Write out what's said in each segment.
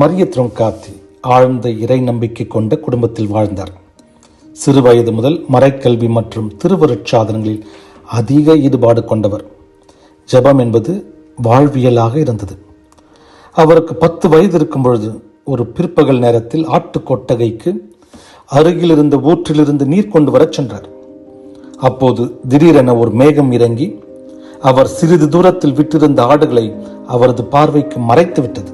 மரிய த்ரோங்காத்தி ஆழ்ந்த இறை நம்பிக்கை கொண்ட குடும்பத்தில் வாழ்ந்தார். சிறு வயது முதல் மறைக்கல்வி மற்றும் திருவருட்சாதனங்களில் அதிக ஈடுபாடு கொண்டவர். ஜெபம் என்பது வாழ்வியலாக இருந்தது. அவருக்கு பத்து வயது இருக்கும் பொழுது ஒரு பிற்பகல் நேரத்தில் ஆட்டு கொட்டகைக்கு அருகில் இருந்த ஊற்றிலிருந்து நீர் கொண்டு வரச் சென்றார். அப்போது திடீரென ஒரு மேகம் இறங்கி அவர் சிறிது தூரத்தில் விட்டிருந்த ஆடுகளை அவரது பார்வைக்கு மறைத்து விட்டது.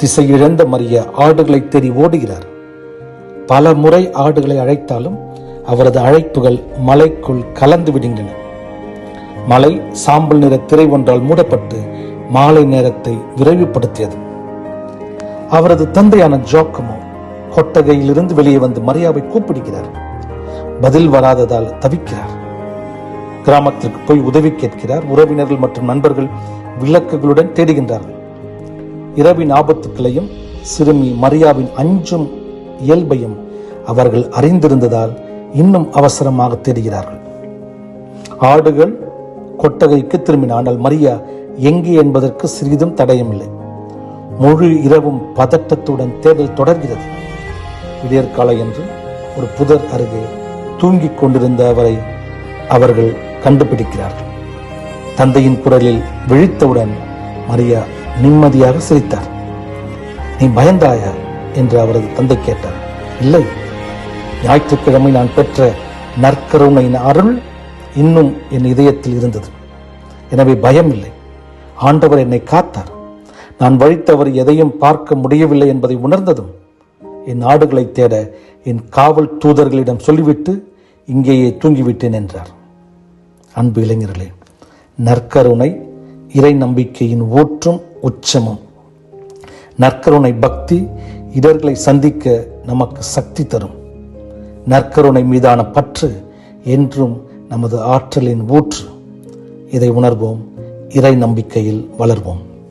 திசை இழந்த மறிய ஆடுகளை தேடி ஓடுகிறார். பல முறை ஆடுகளை அழைத்தாலும் அவரது அழைப்புகள் மலைக்குள் கலந்து விடுகின்றன. மலை சாம்பல் நிற திரை ஒன்றால் மூடப்பட்டு மாலை நேரத்தை விரைவுபடுத்தியது. அவரது தந்தையான ஜோக்கமோ கொட்டகையிலிருந்து வெளியே வந்து மரியாவை கூப்பிடுகிறார். பதில் வராததால் தவிக்கிறார். கிராமத்திற்கு போய் உதவி கேட்கிறார். உறவினர்கள் மற்றும் நண்பர்கள் விளக்குகளுடன் தேடுகின்றார்கள். இரவின் ஆபத்துக்களையும் சிறுமி மரியாவின் அஞ்சும் இயல்பையும் அவர்கள் அறிந்திருந்ததால் இன்னும் அவசரமாக தேடுகிறார்கள். ஆடுகள் கொட்டகைக்கு திரும்பின ஆனால் மரியா எங்கே என்பதற்கு சிறிதும் தடயமில்லை. முழு இரவும் பதட்டத்துடன் தேடல் தொடர்கிறது. விடியற்காலை என்று ஒரு புதர் அருகே தூங்கிக் கொண்டிருந்த அவரை அவர்கள் கண்டுபிடிக்கிறார்கள். தந்தையின் குரலில் விழித்தவுடன் மரியா நிம்மதியாக சிரித்தார். நீ பயந்தாயா? என்று அவரது தந்தை கேட்டார். இல்லை. ஞாயிற்றுக்கிழமை நான் பெற்ற நற்கருணையின் அருள் இன்னும் என் இதயத்தில் இருந்தது. எனவே பயம் இல்லை ஆண்டவர் என்னை காத்தார். நான் வழித்தவர் எதையும் பார்க்க முடியவில்லை என்பதை உணர்ந்ததும் என் ஆடுகளை தேட என் காவல் தூதர்களிடம் சொல்லிவிட்டு இங்கேயே தூங்கிவிட்டேன் என்றார். அன்பு இளைஞர்களே நற்கருணை இறை நம்பிக்கையின் ஊற்றும் உச்சமும். நற்கருணை பக்தி இடர்களை சந்திக்க நமக்கு சக்தி தரும். நற்கருணை மீதான பற்று என்றும் நமது ஆற்றலின் ஊற்று. இதை உணர்வோம். இறை நம்பிக்கையில் வளர்வோம்.